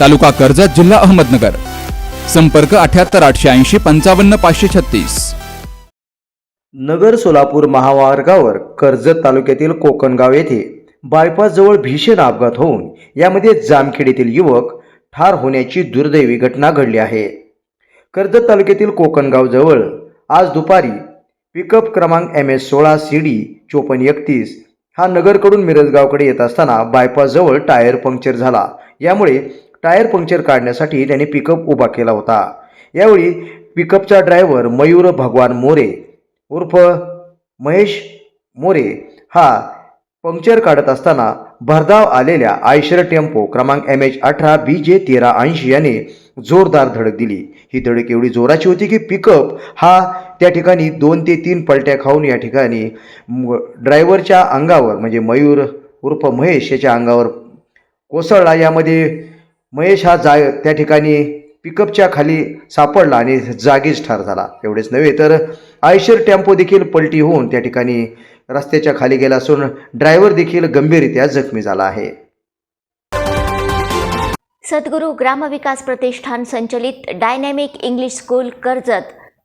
तालुका कर्जत जिल्हा अहमदनगर. संपर्क अठ्याहत्तर आठशे ऐंशी पंचावन्न पाचशे छत्तीस. नगर सोलापूर महामार्गावर कर्जत तालुक्यातील कोकणगाव येथे बायपास जवळ भीषण अपघात होऊन यामध्ये जामखेडीतील युवक ठार होण्याची दुर्दैवी घटना घडली आहे. कर्जत तालुक्यातील कोकणगाव जवळ आज दुपारी पिकअप क्रमांक एम एस सोळा सी डी चोपन्न एकतीस हा नगरकडून मिरजगावकडे येत असताना बायपासजवळ टायर पंक्चर झाला. यामुळे टायर पंक्चर काढण्यासाठी त्याने पिकअप उभा केला होता. यावेळी पिकअपचा ड्रायव्हर मयूर भगवान मोरे उर्फ महेश मोरे हा पंक्चर काढत असताना भरधाव आलेल्या आयशर टेम्पो क्रमांक एम एच अठरा बी जे तेरा ऐंशी याने जोरदार धडक दिली. ही धडक एवढी जोराची होती की पिकअप हा त्या ठिकाणी दोन ते तीन पलट्या खाऊन या ठिकाणी ड्रायव्हरच्या अंगावर म्हणजे मयूर उर्फ महेश याच्या अंगावर कोसळला. यामध्ये महेश हा जा त्या ठिकाणी पिकअपच्या खाली सापडला आणि जागीच ठार झाला. एवढेच नव्हे तर आयशर टेम्पो देखील पलटी होऊन त्या ठिकाणी रस्त्याच्या खाली गेला असून ड्रायव्हर देखील गंभीररित्या जखमी झाला आहे. सद्गुरू ग्रामविकास प्रतिष्ठान संचलित डायनॅमिक इंग्लिश स्कूल कर्जत